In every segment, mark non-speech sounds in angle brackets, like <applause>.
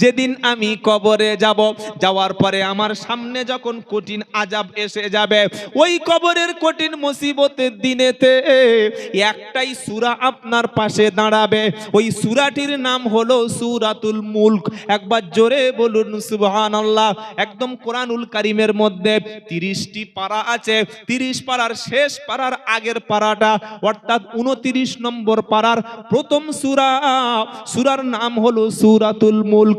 যেদিন আমি কবরে যাব, যাওয়ার পরে আমার সামনে যখন কঠিন আজাব এসে যাবে, ওই কবরের কঠিন মুসিবতের দিনেতে একটাই সূরা আপনার পাশে দাঁড়াবে। ওই সূরাটির নাম হলো সুরাতুল মুলক। একবার জোরে বলুন সুবহান আল্লাহ একদম কোরআনুল কারিমের মধ্যে তিরিশটি পারা আছে। তিরিশ পারার শেষ পারার আগের পারাটা, অর্থাৎ উনতিরিশ নম্বর পারার প্রথম সূরা। সুরার নাম হলো সূরাতুল মুলক।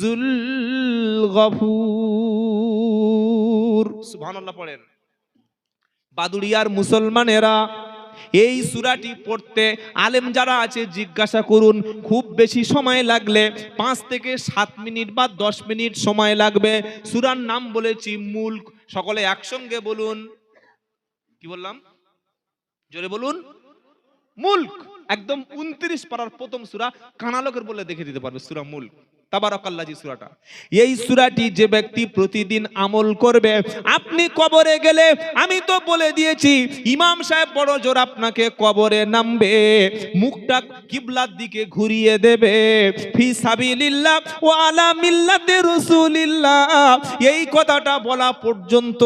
জুল বাদুড়িয়ার মুসলমানেরা এই সুরাটি পড়তে আলেম যারা আছে, জিজ্ঞাসা করুন, খুব বেশি সময় লাগলে পাঁচ থেকে সাত মিনিট বা দশ মিনিট সময় লাগবে। সুরার নাম বলেছি মূল সকলে একসঙ্গে বলুন। কি বললাম? জোরে বলুন। মুল্ক। একদম উনত্রিশ পারার প্রথম সুরা কানালকের বলে দেখে দিতে পারবে সুরা মুল্ক। এই সুরাটি যে ব্যক্তি প্রতিদিন আমল করবে, আপনি কবরে গেলে আমি তো বলে দিয়েছি, ইমাম সাহেব বড় জোর আপনাকে কবরে নামবে, মুখটা কিবলার দিকে ঘুরিয়ে দেবে, ফি সাবিলিল্লাহ এই কথাটা বলা পর্যন্ত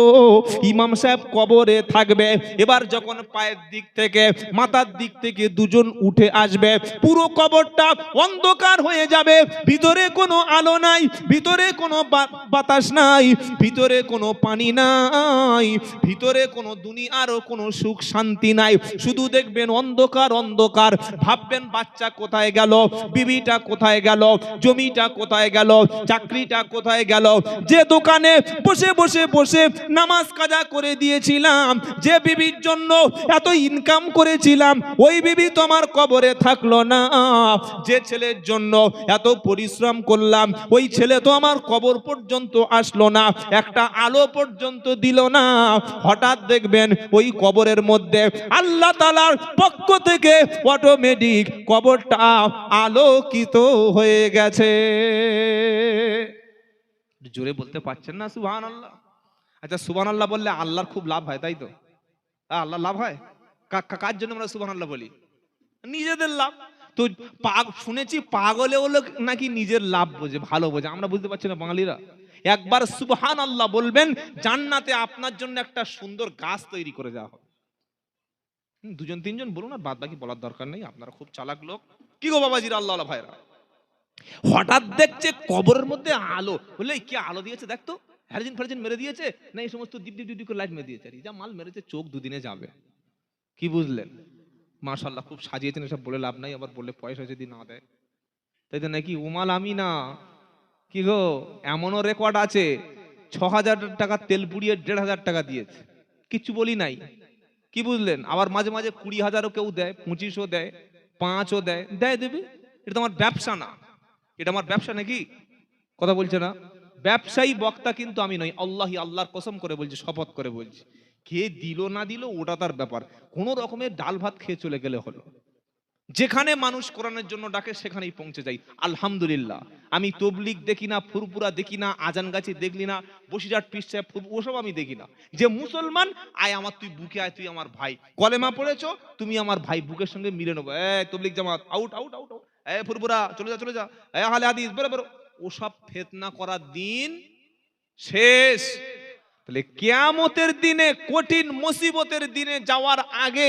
ইমাম সাহেব কবরে থাকবে। এবার যখন পায়ের দিক থেকে, মাথার দিক থেকে দুজন উঠে আসবে, পুরো কবরটা অন্ধকার হয়ে যাবে, ভিতরে কোনো আলো নাই, ভিতরে কোনো বাতাস নাই, ভিতরে কোনো পানি নাই, ভিতরে কোনো দুনিয়ারও কোনো সুখ শান্তি নাই। শুধু দেখবেন অন্ধকার অন্ধকার। ভাববেন বাচ্চা কোথায় গেল, বিবিটা কোথায় গেল, জমিটা কোথায় গেল, চাকরিটা কোথায় গেল। যে দোকানে বসে বসে বসে নামাজ কাজা করে দিয়েছিলাম, যে বিবির জন্য এত ইনকাম করেছিলাম, ওই বিবি তোমার কবরে থাকল না। যে ছেলের জন্য এত পরিশ্রম করলাম। ওই ছেলে তো আমার কবর পর্যন্ত আসলো না, একটা আলো পর্যন্ত দিল না। হঠাৎ দেখবেন ওই কবরের মধ্যে আল্লাহ তালার পক্ষ থেকে অটোমেটিক কবরটা আলোকিত হয়ে গেছে। জোরে বলতে পারছেন না? সুবহান আল্লাহ আচ্ছা সুবহান আল্লাহ বললে আল্লাহর খুব লাভ হয়, তাই তো? আল্লাহ লাভ হয়? কার জন্য আমরা সুবহান আল্লাহ বলি? নিজেদের লাভ। তো শুনেছি পাগলে হলো নাকি নিজের লাভ বোঝে, ভালো বোঝে। আমরা বুঝতে পারছি না বাঙালিরা। একবার সুবহান আল্লাহ বলবেন, জান্নাতে আপনার জন্য একটা সুন্দর গাছ তৈরি করে দেওয়া হবে। দুজন, তিনজন বলুন আর বাদ বাকি বলার দরকার নেই, আপনারা খুব চালাক লোক। কি গো বাবাজিরা আল্লাহ আল্লাহ ভাইরা? হঠাৎ দেখছে কবরের মধ্যে আলো। বলে কি আলো দিয়েছে দেখতো হ্যারজিন ফ্যারজিন মেরে দিয়েছে? না, এই সমস্ত ডিপ ডিপ ডিপ করে লাইট মেরে দিয়েছে। যা মাল মেরেছে, চোখ দুদিনে যাবে। কি বুঝলেন? মাশাল্লাহ খুব সাজিয়েছেন, এসব বলে লাভ নাই, আবার বললে পয়সা যদি না দেয়। তাই তো নাকি উমাল আমি না কি গো, এমনও রেকর্ড আছে ছ হাজার টাকা তেল পুড়িয়ে দেড় হাজার টাকা দিয়েছে। কিচ্ছু বলি নাই। কি বুঝলেন? আবার মাঝে মাঝে কুড়ি হাজারও কেউ দেয়, পঁচিশও দেয়, পাঁচও দেয় দেয় দেবে। এটা তো আমার ব্যবসা না। এটা আমার ব্যবসা নাকি? কথা বলছে না? ব্যবসায়ী বক্তা কিন্তু আমি নই আল্লাহি আল্লাহর কসম করে বলছি, শপথ করে বলছি। কে দিল না দিল, ওটা তার ব্যাপার। কোন রকমের ডাল ভাত খেয়ে চলে গেলে হলো। যেখানে মানুষ কোরআনের জন্য ডাকে, সেখানেই পৌঁছে যাই। আলহামদুলিল্লাহ। আমি তবলিক দেখি না ফুরপুরা দেখি না, আজান গাছি দেখলি না, বসিরহাট পিসছে ওসব আমি দেখি না। যে মুসলমান, আয় আমার তুই বুকে, আয় তুই আমার ভাই। কলেমা পড়েছ, তুমি আমার ভাই, বুকের সঙ্গে মিলে নেব। এ Tablig Jamaat out out out এ ফুরপুরা চলে যা চলে যা। এ হালে হাদিস, বেরো বেরো। ওসব ফেতনা করার দিন শেষ। তাহলে কেয়ামতের দিনে কঠিন মুসিবতের দিনে যাওয়ার আগে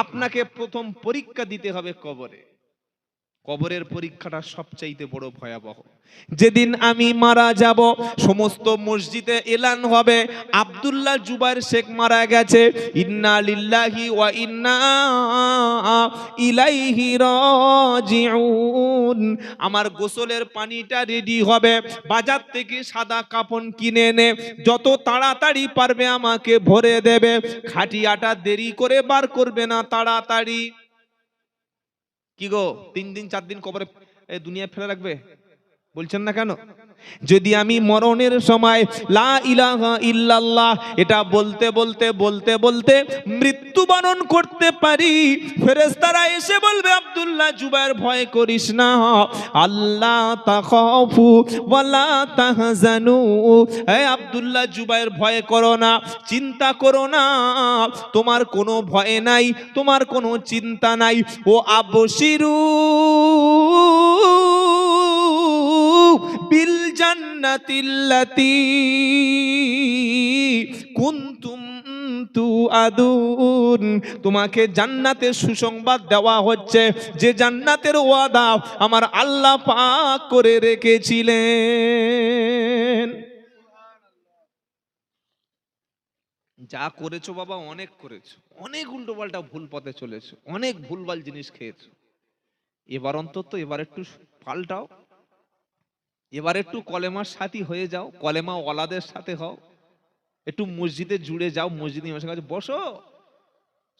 আপনাকে প্রথম পরীক্ষা দিতে হবে কবরে। কবরের পরীক্ষাটা সবচাইতে বড় ভয়াবহ। যেদিন আমি মারা যাব, সমস্ত মসজিদে এলান হবে। আব্দুল্লাহ জুবাইর শেখ মারা গেছে। ইন্না লিল্লাহি ওয়া ইন্না ইলাইহি রাজিউন। আমার গোসলের পানিটা রেডি হবে। বাজার থেকে সাদা কাপন কিনে এনে যত তাড়াতাড়ি পারবে আমাকে ভরে দেবে। খাটিয়াটা দেরি করে বার করবে না তাড়াতাড়ি। কি গো তিন দিন চার দিন কবরে দুনিয়া ফেলে রাখবে? বলছেন না কেন? যদি আমি মরণের সময় লা ইলাহা ইল্লাল্লাহ এটা বলতে বলতে বলতে বলতে মৃত্যুবরণ করতে পারি ফেরেস্তারা এসে বলবে, আব্দুল্লাহ, জুবাইর ভয় করিস না। আল্লাহ তাখাফু ওয়ালা তাহজানু। হে আব্দুল্লাহ, জুবাইর ভয় করো না, চিন্তা করো না। তোমার কোনো ভয় নাই, তোমার কোনো চিন্তা নাই। ও আবশিরু বিল জান্নাতিল্লাতি কুনতুম তু আদুন তোমাকে জান্নাতের সুসংবাদ দেওয়া হচ্ছে। যে জান্নাতের ওয়াদা আমার আল্লাহ পাক করে রেখেছিলেন। যা করেছ বাবা, অনেক করেছ। অনেক উল্টোপাল্টা ভুল পথে চলেছো। অনেক ভুলভাল জিনিস খেয়েছো। এবার অন্তত এবার একটু পাল্টাও। এবার একটু কলেমার সাথী হয়ে যাও, কলেমা ওয়ালাদের সাথে হও। একটু মসজিদে জুড়ে যাও, মসজিদ ইমামের কাছে বসো।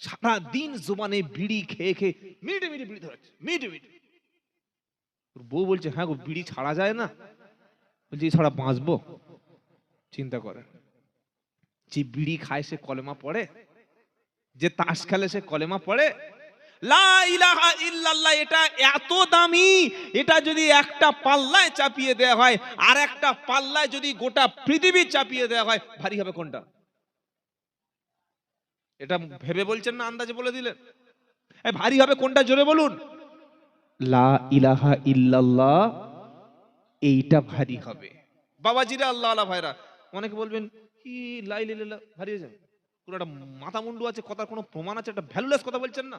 সারা দিন জোবানে বিড়ি খেয়ে খেয়ে, মিনিটে মিনিটে বিড়ি ধরাচ্ছে মিনিটে মিনিটে। বউ বলছে হ্যাঁ গো, বিড়ি ছাড়া যায় না? বলছি ছাড়া বাঁচবো? চিন্তা করে। যে বিড়ি খায় সে কলেমা পড়ে, যে তাস খেলে সে কলেমা পড়ে এটা এত দামি, এটা যদি একটা পাল্লায় চাপিয়ে দেওয়া হয়, আর একটা পাল্লায় যদি গোটা পৃথিবী চাপিয়ে দেওয়া হয়, ভারী হবে কোনটা? এটা ভেবে বলছেন না, আন্দাজে বলে দিলেন। ভারী হবে কোনটা, জোরে বলুন। লা ইলাহা ইল্লাল্লাহ, এইটা ভারী হবে। বাবাজিরা আল্লাহ আল্লাহ ভাইরা, অনেকে বলবেন, কি লাই ভারী হয়ে যাবে? পুরো একটা মাথা মুন্ডু আছে, কথার কোনো প্রমাণ আছে, একটা ভ্যালুলেস কথা বলছেন না?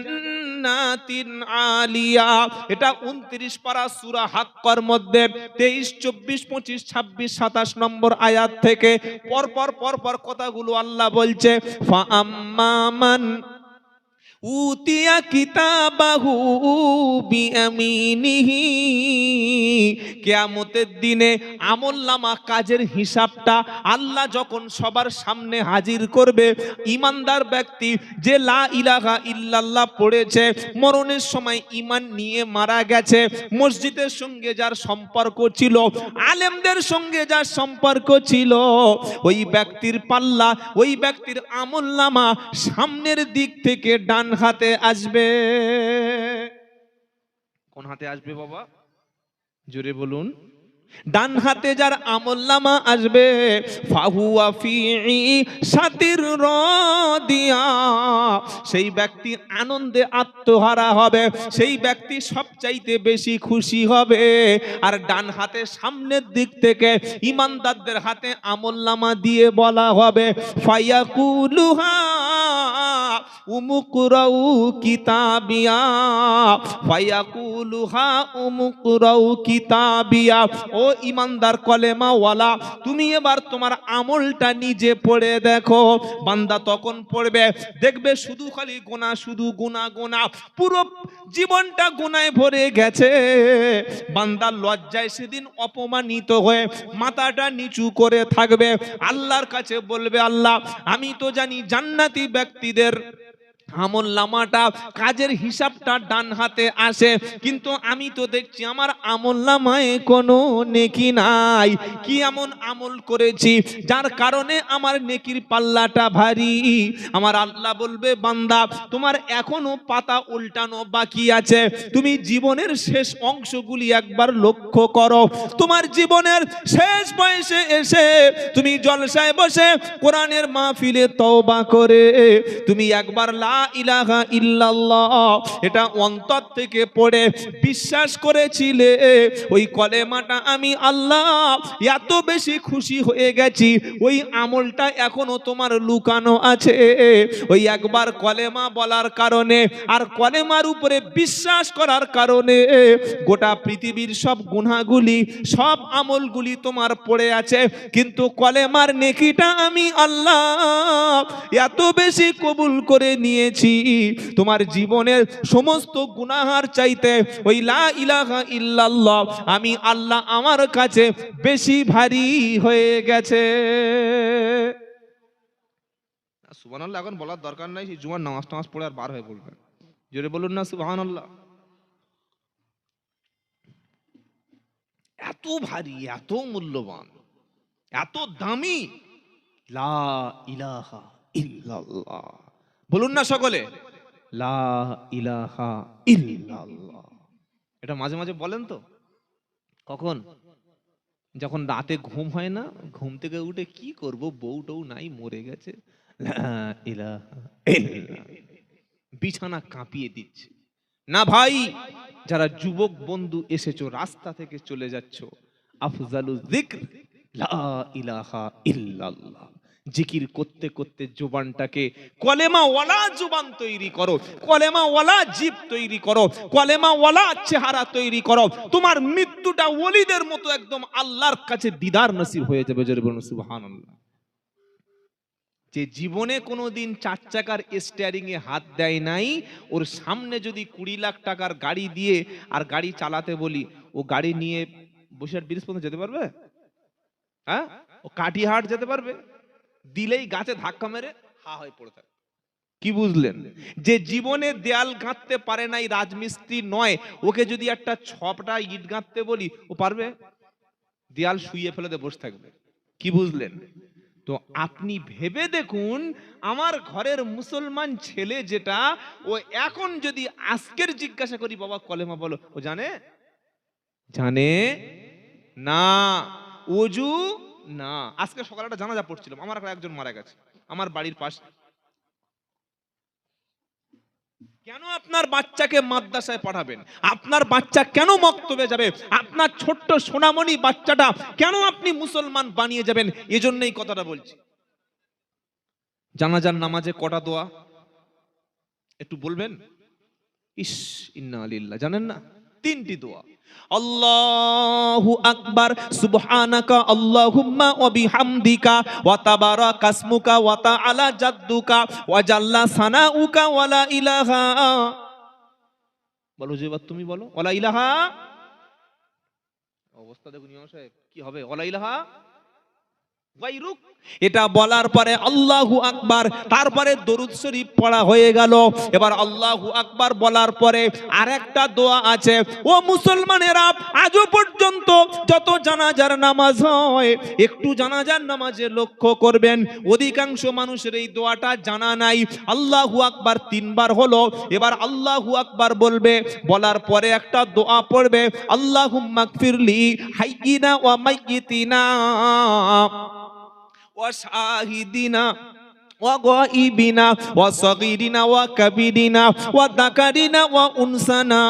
জান্নাতিন আলিয়া। এটা উনত্রিশ পারা সুরা হাক্কর মধ্যে তেইশ, চব্বিশ, পঁচিশ, ছাব্বিশ, সাতাশ নম্বর আয়াত থেকে পরপর পরপর কথাগুলো আল্লাহ বলছে, ফা আম্মামান উতিয়া কিতাবাহু বিয়ামিনিহি কিয়ামতের দিনে আমলনামা কাজের হিসাবটা আল্লাহ যখন সবার সামনে হাজির করবে, ইমানদার ব্যক্তি যে লা ইলাহা ইল্লাল্লাহ পড়েছে, মরণের সময় ইমান নিয়ে মারা গেছে, মসজিদের সঙ্গে যার সম্পর্ক ছিল, আলেমদের সঙ্গে যার সম্পর্ক ছিল, ওই ব্যক্তির পাল্লা, ওই ব্যক্তির আমলনামা সামনের দিক থেকে ডান হাতে আসবে? কোন হাতে আসবে বাবা? জোরে বলুন। ডান হাতে যার আমলনামা আসবে, ফাহুয়া ফি সাতির রদিয়া। সেই ব্যক্তি আনন্দে আত্মহারা হবে, সেই ব্যক্তি সবচাইতে বেশি খুশি হবে। আর ডান হাতে সামনের দিক থেকে ইমানদারদের হাতে আমলনামা দিয়ে বলা হবে, ফায়াকুলুহা উমুকুরাউ কিতাবিয়া, ফায়াকুলুহা উমুকুরাউ কিতাবিয়া। ও ইমানদার কলেমা ওয়ালা, তুমি এবার তোমার আমলটা নিজে পড়ে দেখো। বান্দা তখন পড়বে, দেখবে শুধু খালি গোনা, শুধু গোনা গোনা। পুরো জীবনটা গোনায় ভরে গেছে। বান্দা লজ্জায় সেদিন অপমানিত হয়ে মাথাটা নিচু করে থাকবে। আল্লাহর কাছে বলবে, আল্লাহ, আমি তো জানি জান্নাতি ব্যক্তিদের আমল নামাটা কাজের হিসাবটা ডান হাতে আসে। কিন্তু আমি তো দেখছি আমার আমল নামায় কোনো নেকি নাই। কি এমন আমল করেছি? যার কারণে আমার নেকির পাল্লাটা ভারী। আমার আল্লাহ বলবে, বান্দা, তোমার এখনও পাতা উল্টানো বাকি আছে। তুমি জীবনের শেষ অংশগুলি একবার লক্ষ্য করো। তোমার জীবনের শেষ বয়সে এসে তুমি জলসায় বসে কোরআনের মাহফিলে তওবা করে। তুমি একবার লা ইলাহা ইল্লাল্লাহ। এটা অন্তর থেকে পড়ে বিশ্বাস করেছিলে। ওই কলেমাটা আমি আল্লাহ এত বেশি খুশি হয়ে গেছি। ওই আমলটা এখনও তোমার লুকানো আছে। ওই একবার কলেমা বলার কারণে আর কলেমার উপরে বিশ্বাস করার কারণে গোটা পৃথিবীর সব গুনাহগুলি, সব আমলগুলি তোমার পড়ে আছে। কিন্তু কলেমার নেকিটা আমি আল্লাহ এত বেশি কবুল করে নিয়েছি তোমার জীবনের সমস্ত গুনাহার চাইতে ওই লা ইলাহা ইল্লাল্লাহ, আমি আল্লাহ আমার কাছে বেশি ভারী হয়ে গেছে। সুবহানাল্লাহ, এখন বলার দরকার নাই জুমার নামাজ টামাজ পড়ে আর বার হয়ে পড়বে। জোরে বলুন না, সুবহানাল্লাহ। এত ভারী, এত মূল্যবান, এত দামি। লা ইলাহা ইল্লাল্লাহ। বলুন না সকলে। লা ইলাহা এটা মাঝে মাঝে বলেন তো। কখন? যখন রাতে ঘুম হয় না, ঘুম থেকে উঠে কি করব? বউ টৌ নাই, মরে গেছে। বিছানা কাঁপিয়ে দিচ্ছে। না ভাই, যারা যুবক বন্ধু এসেছ, রাস্তা থেকে চলে যাচ্ছ, আফজালু যিকর, লা ইলাহা ইল্লাল্লাহ। জিকির করতে করতে জোবানটাকে কলেমা ওয়ালা জুবান তৈরি করো, কলেমা ওয়ালা জীব তৈরি করো, কলেমা ওয়ালা চেহারা তৈরি করো। তোমার মৃত্যুটা ওলিদের মতো একদম আল্লাহর কাছে দিদার নসিব হয়ে যাবে, জোরে বলুন, সুবহানাল্লাহ। যে জীবনে কোনোদিন চার চাকার স্টিয়ারিং এ হাত দেয় নাই, ওর সামনে যদি কুড়ি লাখ টাকার গাড়ি দিয়ে আর গাড়ি চালাতে বলি, ও গাড়ি নিয়ে বসিরহাট ব্রিজ পর্যন্ত যেতে পারবে? হ্যাঁ? ও কাটিহাট যেতে পারবে? দিলেই গাছে ধাক্কা মেরে হা হয়ে পড়ে থাকে। কি বুঝলেন? যে জীবনে দেয়াল গাঁথতে পারে নাই রাজমিস্ত্রি নয় ওকে যদি একটা ছপটা ইট গাঁথতে বলি ও পারবে? দেয়াল শুইয়ে ফেলে বসে থাকবে। কি বুঝলেন? তো আপনি ভেবে দেখুন আমার ঘরের মুসলমান ছেলে যেটা ও এখন যদি আজকের জিজ্ঞাসা করি বাবা কলেমা বলো। ও জানে? জানে? না। অজু না। আজকে সকালে একটা জানাজা পড়ছিলাম, আমার একজন মারা গেছে, আমার বাড়ির পাশে। কেন আপনার বাচ্চাকে মাদ্রাসায় পাঠাবেন? আপনার বাচ্চা কেন মক্তবে যাবে? আপনার ছোট্ট সোনামণি বাচ্চাটা কেন আপনি মুসলমান বানিয়ে যাবেন? এজন্যই কথাটা বলছি। জানাজার নামাজে কটা দোয়া? একটু বলবেন? ইস, ইন্না আলিল্লাহ জানেন না? তিনটি দোয়া। আল্লাহু আকবার, সুবহানাকা আল্লাহুম্মা ওয়া বিহামদিকা, ওয়া তাবারাকাসমুকা ওয়া তাআলা জাদ্দুকা, ওয়া জাল্লা সানাউকা ওয়া লা ইলাহা বলো যে তুমি বলো, ওয়া লা ইলাহা অবস্থা দেখুন ইমাম সাহেব, কি হবে? ওয়া লা ইলাহা এটা বলার পরে আল্লাহু আকবার, তারপরে দরুদ শরীফ পড়া হয়ে গেল। এবার আল্লাহু আকবার বলার পরে আরেকটা দোয়া আছে, ও মুসলমানেরা, আজও পর্যন্ত যত জানাজার নামাজ হয়, একটু জানাজার নামাজে লক্ষ্য করবেন। অধিকাংশ মানুষের এই দোয়াটা জানা নাই। আল্লাহু আকবার তিনবার হলো। এবার আল্লাহু আকবার বলবে, বলার পরে একটা দোয়া পড়বে, আল্লাহুম্মা গফিরলি হাইয়িনা ওয়া মাইয়িতিনা। وشاهدنا وغائبنا وصغيرنا وكبيرنا وذكرنا وانثانا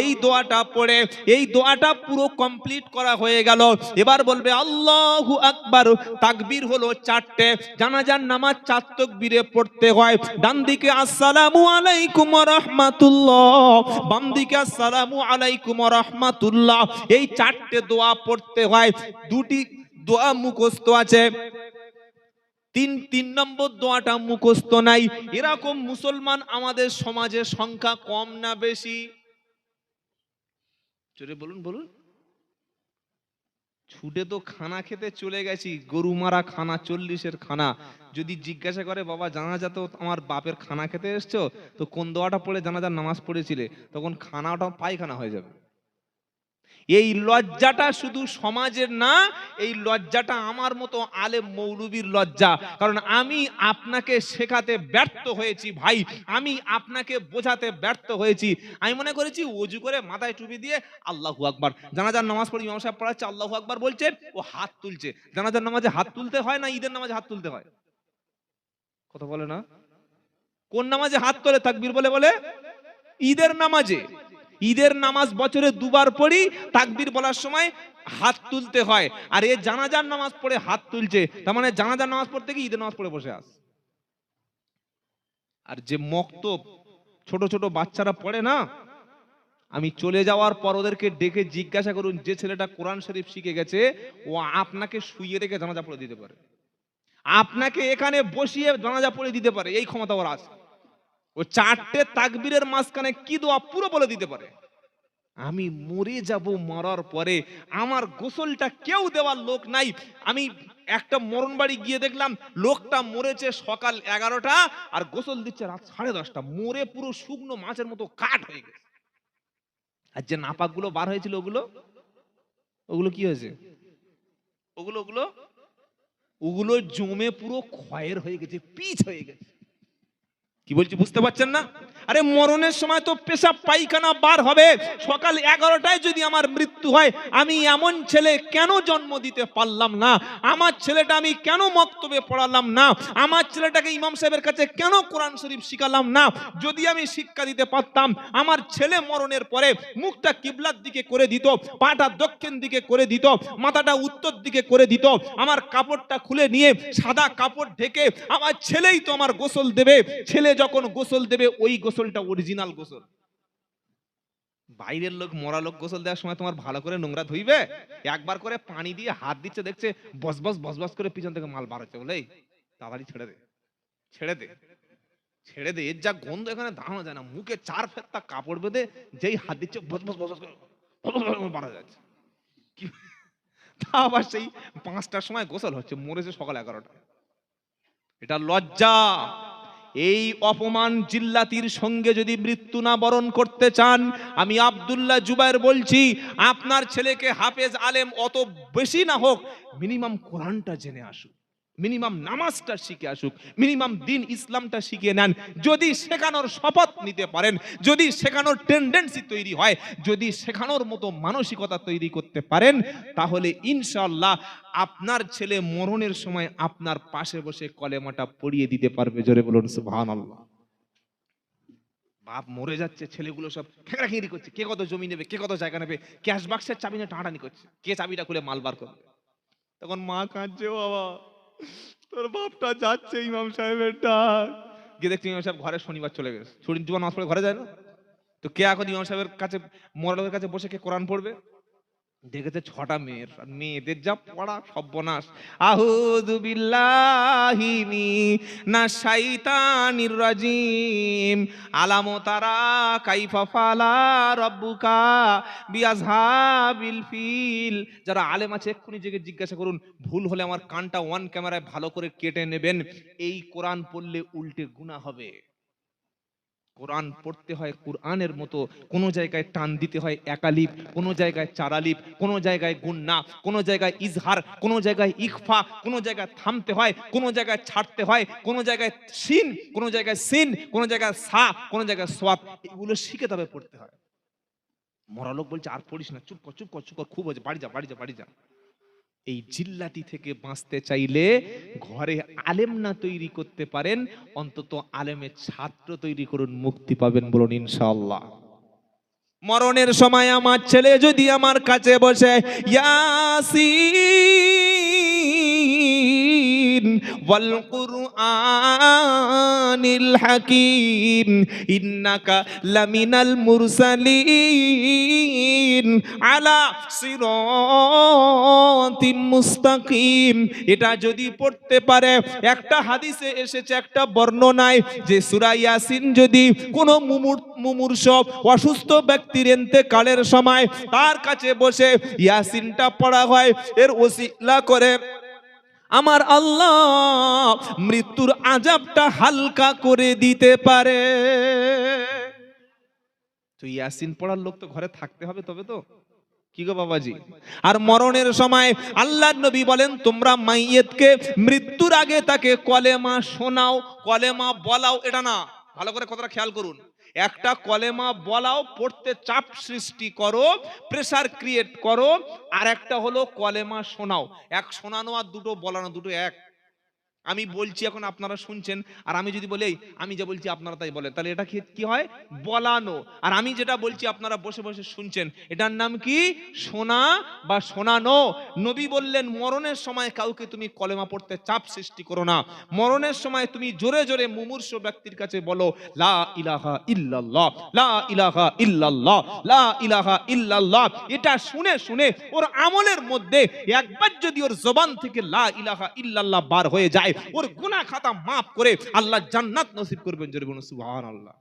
এই দোয়াটা পড়ে এই দোয়াটা পুরো কমপ্লিট করা হয়ে গেল এবার বলবে আল্লাহু আকবার তাকবীর হলো চারটে জানাজার নামাজ চার তাকবীরে পড়তে হয় ডান দিকে আসসালামু আলাইকুম ওয়া রাহমাতুল্লাহ বাম দিকে আসসালামু আলাইকুম ওয়া রাহমাতুল্লাহ এই চারটে দোয়া পড়তে হয় দুটি দোয়া মুখস্থ আছে তিন তিন নম্বর দোয়াটা মুখস্থ নাই। এরকম মুসলমান আমাদের সমাজে সংখ্যা কম না বেশি? জোরে বলুন বলুন। ছুটে তো খানা খেতে চলে গেছি, গরু মারা খানা, চল্লিশের খানা। যদি জিজ্ঞাসা করে, বাবা, জানাজা তো আমার বাপের খানা খেতে এসছো? তো কোন দোয়াটা পড়ে জানা জানাজার নামাজ পড়েছিলে? তখন খানাটা পায়খানা হয়ে যাবে। এই লজ্জাটা শুধু সমাজের না, এই লজ্জাটা আমার মতো আলেম মৌলবীর লজ্জা। কারণ আমি আপনাকে শেখাতে ব্যর্থ হয়েছি ভাই, আমি আপনাকে বোঝাতে ব্যর্থ হয়েছি। আমি মনে করেছি অজু করে মাথায় টুপি দিয়ে আল্লাহু আকবার। জানাজার নামাজ পড়ে, ইমাম সাহেব পড়াচ্ছে, আল্লাহু আকবার বলছে, ও হাত তুলছে। জানাজার নামাজে হাত তুলতে হয় না, ঈদের নামাজে হাত তুলতে হয়? কথা বলে না? কোন নামাজে হাত তোলে, তাকবীর বলে বলে? ঈদের নামাজে। ঈদের নামাজ বছরে দুবার পড়ি, তাকবীর বলার সময় হাত তুলতে হয়। আর এ জানাজার নামাজ পড়ে হাত তুলছে। তার মানে জানাজার নামাজ পড়তে গিয়ে ঈদের নামাজ পড়ে বসে আস। আর যে মক্তব, ছোট ছোট বাচ্চারা পড়ে না, আমি চলে যাওয়ার পর ওদেরকে ডেকে জিজ্ঞাসা করুন, যে ছেলেটা কোরআন শরীফ শিখে গেছে, ও আপনাকে শুইয়ে রেখে জানাজা পড়ে দিতে পারে? আপনাকে এখানে বসিয়ে জানাজা পড়ে দিতে পারে, এই ক্ষমতা ওর আছে। ও চারটে তাকবীরের মাঝখানে কি দোয়া পুরো বলে দিতে পারে? আমি মরে যাব, মরার পরে আমার গোসলটা কেউ দেওয়ার লোক নাই। আমি একটা মরণ বাড়ি গিয়ে দেখলাম, লোকটা মরেছে সকাল এগারোটা আর গোসল দিচ্ছে রাত সাড়ে দশটা। মরে পুরো শুকনো মাছের মতো কাঠ হয়ে গেছে। আর যে নাপাকগুলো বার হয়েছিল ওগুলো? ওগুলো কি হয়েছে? ওগুলো ওগুলো? ওগুলো জমে পুরো ক্ষয়ের হয়ে গেছে, পিচ হয়ে গেছে। কি বলছি, বুঝতে পারছেন না? আরে মরণের সময় তো পেশাব পায়খানা বার হবে। সকাল এগারোটায় যদি আমার মৃত্যু হয়, আমি এমন ছেলে কেন জন্ম দিতে পারলাম না? আমার ছেলেটা আমি কেন মক্তবে পড়ালাম না? আমার ছেলেটাকে ইমাম সাহেবের কাছে কেন কোরআন শরীফ শিখালাম না? যদি আমি শিক্ষা দিতে পারতাম, আমার ছেলে মরণের পরে মুখটা কিবলার দিকে করে দিত, পাটা দক্ষিণ দিকে করে দিত, মাথাটা উত্তর দিকে করে দিত, আমার কাপড়টা খুলে নিয়ে সাদা কাপড় ঢেকে, আমার ছেলেই তো আমার গোসল দেবে, ছেলে যখন গোসল দেবে, ওই গোসলটা অরিজিনাল গোসল। বাইরের লোক, মরা লোক গোসল দেওয়ার সময় তোমার ভালো করে নোংরা ধুইবে, একবার করে পানি দিয়ে হাত দিচ্ছে, দেখছে বস বস বস বস করে পিছন থেকে মাল বার হচ্ছে বলে তাড়াতাড়ি ছেড়ে দে ছেড়ে দে ছেড়ে দে। এর যা গন্ধ এখানে দাঁড়ানো যায় না, মুখে চার ফেত্তা কাপড় বেঁধে যেই হাত দিচ্ছে, বস বস বস বস করে যাচ্ছে। <laughs> তা আবার সেই পাঁচটার সময় গোসল হচ্ছে, মরেছে সকাল এগারোটা। এটা লজ্জা। এই অপমান জিল্লাতির সঙ্গে যদি মৃত্যু না বরণ করতে চান, আমি আবদুল্লাহ জুবাইর বলছি, আপনার ছেলেকে হাফেজ আলেম অত বেশি না হোক, মিনিমাম কোরআনটা জেনে আসুক মিনিমাম নামাজটা শিখে আসুক, মিনিমাম দিন ইসলামটা শিখে নেন। যদি শেখানোর শপথ নিতে পারেন, যদি শেখানোর টেন্ডেন্সি তৈরি হয়, যদি শেখানোর মতো মানসিকতা তৈরি করতে পারেন, তাহলে ইনশাআল্লাহ আপনার ছেলে মরণের সময় আপনার পাশে বসে কলেমাটা পড়িয়ে দিতে পারবে। জোরে বলুন, সুবহানাল্লাহ। বাপ মরে যাচ্ছে, ছেলেগুলো সব খেঁকড়াখেঁড়ি করছে। কে কত জমি নেবে, কে কত জায়গা নেবে ক্যাশ বাক্সের চাবি নিয়ে টানাটানি করছে। কে চাবিটা খুলে মাল বার করবে? তখন মা কাঁদছে, বাবা। তোর বাপটা যাচ্ছে ইমাম সাহেবের ডাক। গিয়ে দেখছি ইমাম সাহেব ঘরে শনিবার চলে গেছে। ছুটির জুমা নামাজ পড়ে ঘরে যায় না? তো কে এখন ইমাম সাহেবের কাছে, মোরালের কাছে বসে কে কোরআন পড়বে? দেখেছে ছটা মেয়ের মেয়েদের যা পড়া সর্বনাশ। আহুদু বিল্লাহি না শাইতানির রাজিম। আলামো তারা কাইফা ফালা রব্বুকা বিআজহাবিল ফিল। যারা আলেম আছে, এক্ষুনি জেগে জিজ্ঞাসা করুন, ভুল হলে আমার কানটা ওয়ান ক্যামেরায় ভালো করে কেটে নেবেন। এই কোরআন পড়লে উল্টে গুণা হবে। কোরআন পড়তে হয় কোরআনের মতো কোন জায়গায় টান দিতে হয় একালিপ কোন জায়গায় চারালিপ কোন জায়গায় গুন্না কোন জায়গায় ইজহার কোন জায়গায় ইকফা কোন জায়গায় থামতে হয় কোন জায়গায় ছাড়তে হয় কোন জায়গায় সিন কোন জায়গায় সিন কোন জায়গায় সা কোন জায়গায় সোয়াত এগুলো শিখে তবে পড়তে হয় মরালোক বলছে আর পড়িস না চুপ কর চুপ কর চুপ কর খুব হচ্ছে বাড়ি যা বাড়ি যা বাড়ি যা এই জিল্লাটি থেকে বাঁচতে চাইলে ঘরে আলেম না তৈরি করতে পারেন, অন্তত আলেমের ছাত্র তৈরি করুন, মুক্তি পাবেন বলুন ইনশাল্লাহ মরণের সময় আমার ছেলে যদি আমার কাছে বসে, ইয়াসিন, ওয়াল কুরআনিল হাকিম, ইন্নাকা লামিনাল মুরসালিন আলা সিরাতিম মুস্তাকিম। এটা যদি পড়তে পারে, একটা হাদিসে এসেছে, একটা বর্ণনায় যে সূরা ইয়াসিন যদি কোনো মুমূর মুমূর্ষ অসুস্থ ব্যক্তির এন্তেকালের সময় তার কাছে বসে ইয়াসিনটা পড়া হয়, এর ওসিলা করে আমার আল্লাহ মৃত্যুর আজাবটা হালকা করে দিতে পারে। তো ইয়াসিন পড়ার লোক তো ঘরে থাকতে হবে তবে তো। কি গো বাবাজি? আর মরণের সময় আল্লাহ নবী বলেন, তোমরা মাইয়েতকে মৃত্যুর আগে তাকে কলেমা শোনাও, কলেমা বলাও, এটা না। ভালো করে কথাটা খেয়াল করুন। একটা কলেমা বলাও, পড়তে চাপ সৃষ্টি করো প্রেসার ক্রিয়েট করো আর একটা হলো কলেমা শোনাও। এক শোনানো আর দুটো বলানো, দুটো এক। আমি বলছি এখন আপনারা শুনছেন, আর আমি যদি বলি আমি যা বলছি আপনারা তাই বলেন তাহলে এটা কি হয়? বলানো। আর আমি যেটা বলছি আপনারা বসে বসে শুনছেন, এটার নাম কি? শোনা বা শোনানো। নবী বললেন, মরণের সময় কাউকে তুমি কলেমা পড়তে চাপ সৃষ্টি করো না। মরণের সময় তুমি জোরে জোরে মুমূর্ষ ব্যক্তির কাছে বলো, লা ইলাহা ইল্লাল্লাহ, লা ইলাহা ইল্লাল্লাহ, লা ইলাহা ইল্লাল্লাহ। এটা শুনে শুনে ওর আমলের মধ্যে একবার যদি ওর জবান থেকে লা ইলাহা ইল্লাল্লাহ বার হয়ে যায় ওর গুনাহ খাতা মাফ করে আল্লাহ জান্নাত নসিব করবেন জোরে বলুন, সুবহানাল্লাহ।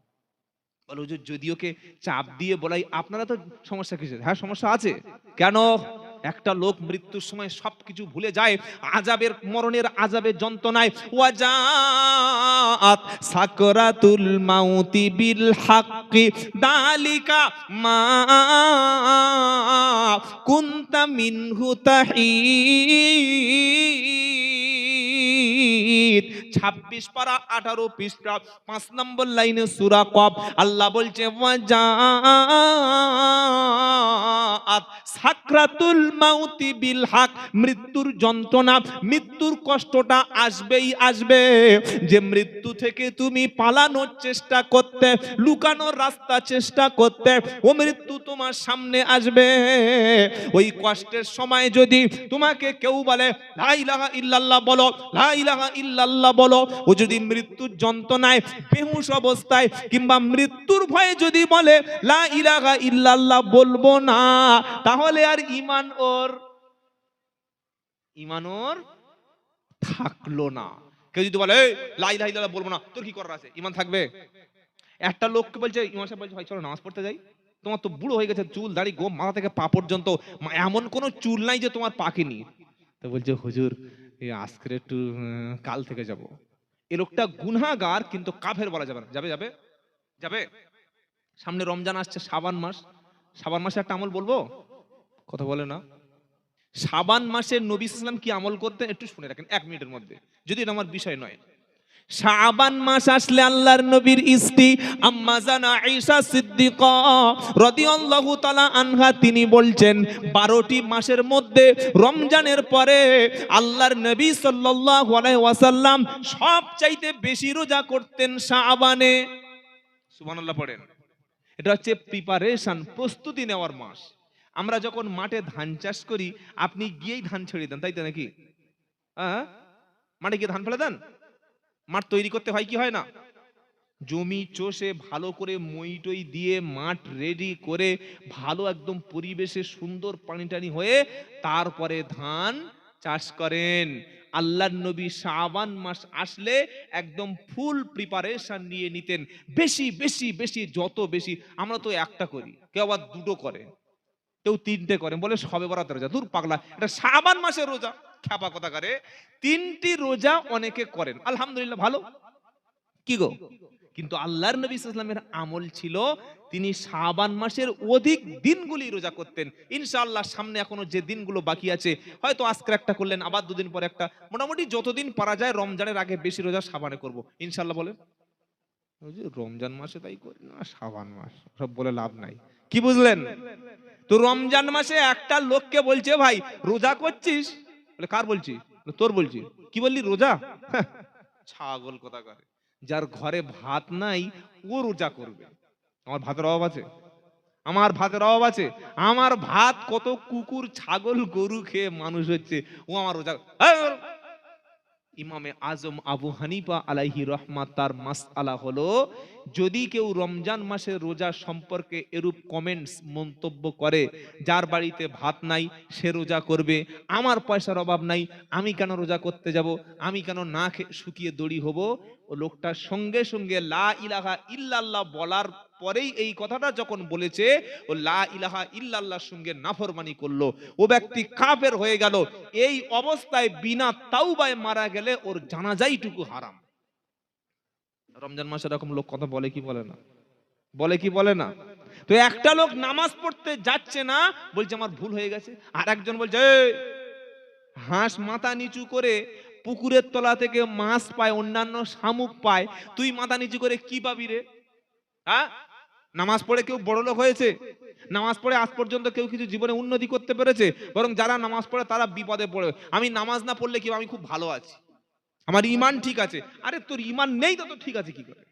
বলো যে যদি ওকে চাপ দিয়ে বলাই, আপনারা তো সমস্যা কিছু হ্যাঁ সমস্যা আছে। কেন? একটা লোক মৃত্যুর সময় সবকিছু ভুলে যায় আজাবের মরণের আজাবের যন্ত্রণায়। ওয়াজাআত সাকরাতুল মাউতি বিল হাক্কি, দালিকা মা কুনতা মিনহু তাহিদ ছাব্বিশ পারা, আঠারো পৃষ্ঠা, পাঁচ নম্বর লাইনে সুরা কব আল্লাহ বলছে সাকরাতুল মাউতি বিল হক মৃত্যুর যন্ত্রণা, মৃত্যুর কষ্টটা আসবেই আসবে। যে মৃত্যু থেকে তুমি পালানোর চেষ্টা করতে, লুকানোর রাস্তা চেষ্টা করতে, ও মৃত্যু তোমার সামনে আসবে। ওই কষ্টের সময় যদি তোমাকে কেউ বলে, লা ইলাহা ইল্লাল্লাহ বলো, লা ইলাহা ইল্লাল্লাহ বলো ও যদি মৃত্যুর যন্ত্রণায় বেহুশ অবস্থায় কিংবা মৃত্যুর ভয়ে যদি বলে লা ইলাহা ইল্লাল্লাহ বলব না তাহলে আর ইমান ওর ইমান ওর থাকল না। কেউ যদি বলে "এই, লা ইলাহা ইল্লাল্লাহ বলব না তোর কি করার আছে? ইমান থাকবে? একটা লোককে বলছে ইমান সাহেব বলছে ভাই চলো নামাজ পড়তে যাই। তোমার তো বুড়ো হয়ে গেছে চুল দাড়ি গোম মাথা থেকে পা পর্যন্ত এমন কোনো চুল নাই যে তোমার পাকেনি তো বলছে হুজুর আজকের একটু কাল থেকে যাব। এ লোকটা গুনাগার কিন্তু কাফের বলা যাবে না। যাবে যাবে? যাবে? সামনে রমজান আসছে সাবান মাস। সাবান মাসে একটা আমল বলব? কথা বলে না। সাবান মাসে নবী ইসলাম কি আমল করতেন? একটু শুনে রাখেন, এক মিনিটের মধ্যে। যদি এটা আমার বিষয় নয়। শাবান মাস আসলে আল্লাহর নবীর স্ত্রী আম্মা জানা ঈসা সিদ্দিকা রাদিয়াল্লাহু তাআলা আনহা, তিনি বলছেন 12টি মাসের মধ্যে রমজানের পরে আল্লাহর নবী সাল্লাল্লাহু আলাইহি ওয়াসাল্লাম সবচাইতে বেশি রোজা করতেন শাবানে। সুবহানাল্লাহ পড়েন। এটা হচ্ছে প্রিপারেশন প্রস্তুতি নেওয়ার মাস। আমরা যখন মাঠে ধান চাষ করি, আপনি গিয়েই ধান ছেড়ে দেন, তাই তো নাকি? হ্যাঁ? মাঠে গিয়ে ধান ফেলে দেন? মাঠ তৈরি করতে হয়, কি হয় না? জমি চষে ভালো করে মই টই দিয়ে মাঠ রেডি করে ভালো একদম পরিবেশে সুন্দর পানি টানি হয়ে তারপরে ধান চাষ করেন। আল্লাহর নবী শাবান মাস আসলে একদম ফুল প্রিপারেশন নিয়ে নিতেন। বেশি বেশি বেশি, যত বেশি, আমরা তো একটা করি, কেউ আবার দুটো করে। কেউ তিনটে করে, বলে সবে বরাতের রোজা। দূর পাগলা, এটা শাবান মাসের রোজা। খ্যাপা কথা করে। তিনটি রোজা অনেকে করেন। আলহামদুলিল্লাহ, ভালো? কি গো? কিন্তু আল্লাহর নবী ইসলামের আমল ছিল, তিনি শাবান মাসের অধিক দিনগুলি রোজা করতেন। ইনশাআল্লাহ, সামনে এখনও যে দিনগুলো বাকি আছে, হয়তো আজকে একটা করলেন, আবার দুদিন পরে একটা। মোটামুটি যতদিন পারা যায়, রমজানের আগে বেশি রোজা সাবানে করব। ইনশাআল্লাহ বলেন। রমজান মাসে তাই করি না সাবান মাস। সব বলে লাভ নাই। কি বুঝলেন? তো রমজান মাসে একটা লোককে বলছে, ভাই, রোজা করছিস? বলে, কার বলছি? তোর বলছি। কি বললি, রোজা? <laughs> ছাগল কথা করে যার ঘরে ভাত নাই, ও রোজা করবে। আমার ভাতের অভাব আছে? আমার ভাতের অভাব আছে? আমার ভাত কত কুকুর, ছাগল, গরু খেয়ে মানুষ হচ্ছে, ও আমার রোজা ইমামে আজম আবু হানিফা আলাইহি রহমাত, তার মাসআলা হলো যদি কেউ রমজান মাসে রোজা সম্পর্কে এরূপ কমেন্টস মন্তব্য করে, যার বাড়িতে ভাত নাই, সে রোজা করবে, আমার পয়সার অভাব নাই, আমি কেন রোজা করতে যাব, আমি কেন না শুকিয়ে দড়ি হব। ও লোকটার সঙ্গে সঙ্গে লা ইলাহা ইল্লাল্লাহ বলার পরেই এই কথাটা যখন বলেছে, ও লা ইলাহা ইল্লাল্লাহর সঙ্গে নাফরমানি করল। ও ব্যক্তি কাফের হয়ে গেল। এই অবস্থায় বিনা তাওবায় মারা গেলে ওর জানাজাইটুকু হারাম। রমজান মাসে এরকম লোক কথা বলে কি বলে না? বলে কি বলে না? তো একটা লোক নামাজ পড়তে যাচ্ছে না, বলছে আমার ভুল হয়ে গেছে। আর একজন বলছে হাঁস মাথা নিচু করে পুকুরের তলা থেকে মাছ পায়, অন্যান্য শামুক পায়। তুই মাথা নিচু করে কি পাবি রে? হ্যাঁ? নামাজ পড়ে কেউ বড় লোক হয়েছে? নামাজ পড়ে আজ পর্যন্ত কেউ কিছু জীবনে উন্নতি করতে পেরেছে? বরং যারা নামাজ পড়ে তারা বিপদে পড়ে। আমি নামাজ না পড়লে কি আমি খুব ভালো আছি? আমার ইমান ঠিক আছে। আরে তোর ইমান নেই তো ঠিক আছে কি করে?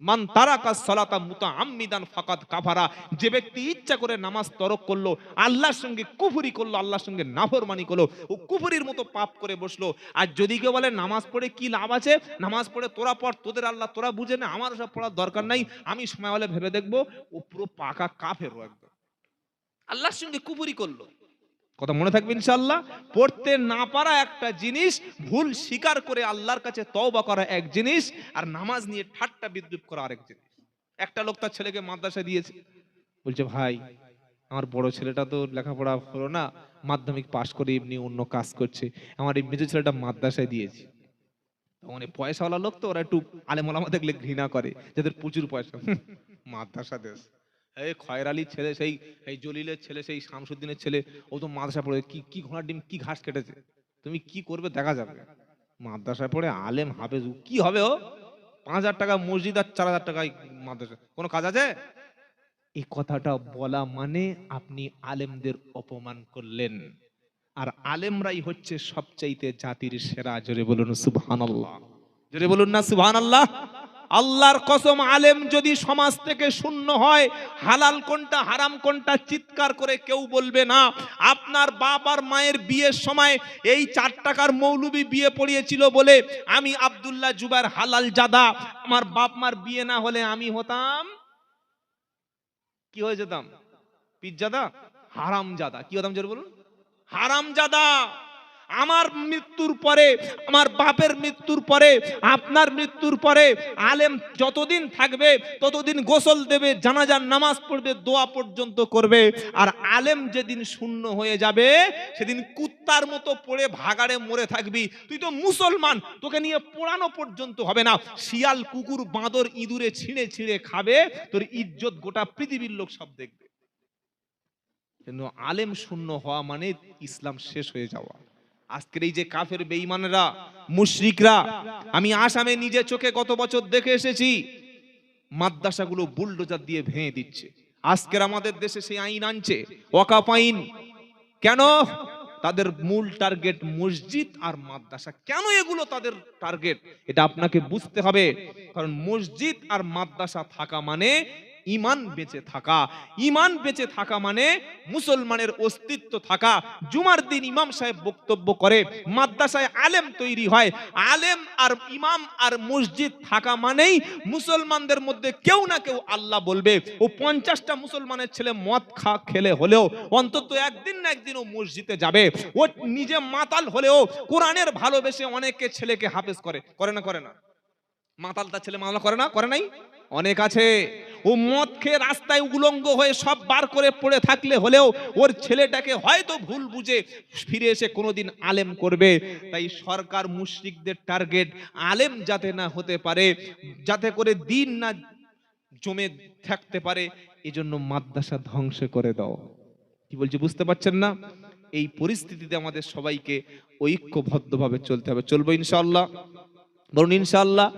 মান তারা কাজ সলাতা মুতা মুতাআম্মিদান ফাকাত কাফারা। যে ব্যক্তি ইচ্ছা করে নামাজ তরক করল, আল্লাহর সঙ্গে কুফরি করল, আল্লাহর সঙ্গে নাফরমানি করল, ও কুফরির মতো পাপ করে বসল। আর যদি কেউ বলে, নামাজ পড়ে কি লাভ আছে? নামাজ পড়ে তোরা পড়, তোদের আল্লাহ তোরা বুঝে না, আমার সব পড়ার দরকার নাই। আমি সময় হলে ভেবে দেখব, ও পুরো পাকা কাফেরও একদম। আল্লাহর সঙ্গে কুফরি করল। কথা মনে থাকবে ইনশাল্লাহ পড়তে না পারা একটা জিনিস, ভুল স্বীকার করে আল্লাহর কাছে তওবা করা এক জিনিস, আর নামাজ নিয়ে ঠাট্টা বিদ্রুপ করা আরেক জিনিস। একটা লোক তার ছেলেকে মাদ্রাসা দিয়েছে। বলছে, ভাই, আমার বড় ছেলেটা তো লেখাপড়া হলো না, মাধ্যমিক পাশ করে এমনি অন্য কাজ করছে। আমার এই মেজো ছেলেটা মাদ্রাসায় দিয়েছি। মানে পয়সাওয়ালা লোক তো ওরা একটু আলেমলামা দেখলে ঘৃণা করে, যাদের প্রচুর পয়সা, মাদ্রাসা দেশ। এই খয়ের আলীর ছেলে, সেই, এই জলিলের ছেলে, সেই শামসুদ্দিনের ছেলে, ও তো মাদ্রাসা পড়ে, কি কি ঘোড়ার ডিম, কি ঘাস কেটেছে? তুমি কি করবে দেখা যাবে। মাদ্রাসায় পড়ে আলেম হাফেজ, কি হবে ও? পাঁচ হাজার টাকা মসজিদ আর চার হাজার টাকায় মাদ্রাসা, কোনো কাজ আছে? এই কথাটা বলা মানে আপনি আলেমদের অপমান করলেন। আর আলেমরাই হচ্ছে সবচাইতে জাতির সেরা, জোরে বলুন সুবহানাল্লাহ। জোরে বলুন না সুবহানাল্লাহ? আল্লাহর কসম আলেম যদি সমাজ থেকে শূন্য হয়, হালাল কোনটা, হারাম কোনটা চিৎকার করে কেউ বলবে না। আপনার বাপ আর মায়ের বিয়ের সময় এই চার টাকার মৌলবি বিয়ে পড়িয়েছিল বলে আমি আব্দুল্লাহ জুবার হালাল জাদা, আমার বাপ মার বিয়ে না হলে আমি হতাম। কি হয়ে যেতাম পিজ্জাদা? হারাম জাদা। কি হতাম জোরে বলুন? হারাম জাদা। আমার মৃত্যুর পরে, আমার বাপের মৃত্যুর পরে, আপনার মৃত্যুর পরে আলেম যতদিন থাকবে, ততদিন গোসল দেবে, জানাজার নামাজ পড়বে, দোয়া পর্যন্ত করবে, আর আলেম যেদিন শূন্য হয়ে যাবে, সেদিন কুত্তার মতো পড়ে ভাগাড়ে মরে থাকবি। তুই তো মুসলমান, তোকে নিয়ে পোড়ানো পর্যন্ত হবে না। শিয়াল, কুকুর, বাঁদর ইঁদুরে ছিঁড়ে ছিঁড়ে খাবে, তোর ইজ্জত গোটা পৃথিবীর লোক সব দেখবে। আলেম শূন্য হওয়া মানে ইসলাম শেষ হয়ে যাওয়া। আজকের এই যে কাফের বেঈমানেরা, মুশরিকরা, আমি আসামে নিজে চোখে গত বছর দেখে এসেছি, মাদ্রাসাগুলো বুলডোজার দিয়ে ভেঙে দিচ্ছে। আজকের আমাদের দেশে সেই আইন আনছে, ওয়াকাফ আইন। কেন? তাদের মূল টার্গেট মসজিদ আর মাদ্রাসা। কেন এগুলো তাদের টার্গেট? এটা আপনাকে বুঝতে হবে, কারণ মসজিদ আর মাদ্রাসা থাকা মানে ইমান বেঁচে থাকা। ইমান বেঁচে থাকা মানে মুসলমানের অস্তিত্ব থাকা। জুমার দিন ইমাম সাহেব বক্তব্য করে, মাদ্রাসায় আলেম তৈরি হয়। আলেম আর ইমাম আর মসজিদ থাকা মানেই মুসলমানদের মধ্যে কেউ না কেউ আল্লাহ বলবে। ও পঞ্চাশটা মুসলমানের ছেলে মদ খা, খেলে হলেও অন্তত একদিন না একদিন ও মসজিদে যাবে। ও নিজে মাতাল হলেও কোরআনের ভালোবেসে অনেকে ছেলেকে হাফেজ করে। করে না করে না? মাতাল তার ছেলে মামলা করে না? করে নাই? অনেক আছে। ও মদ খেয়ে রাস্তায় উলঙ্গ হয়ে সব বার করে পড়ে থাকলে হলেও ওর ছেলেটাকে হয়তো ভুল বুঝে ফিরে এসে কোনোদিন আলেম করবে। তাই সরকার মুশরিকদের টার্গেট আলেম যাতে না হতে পারে, যাতে করে দিন না জমে থাকতে পারে, এজন্য মাদ্রাসা ধ্বংস করে দাও। কি বলছি, বুঝতে পারছেন না? এই পরিস্থিতিতে আমাদের সবাইকে ঐক্যবদ্ধভাবে চলতে হবে। চলবো ইনশাআল্লাহ। বলুন ইনশাআল্লাহ।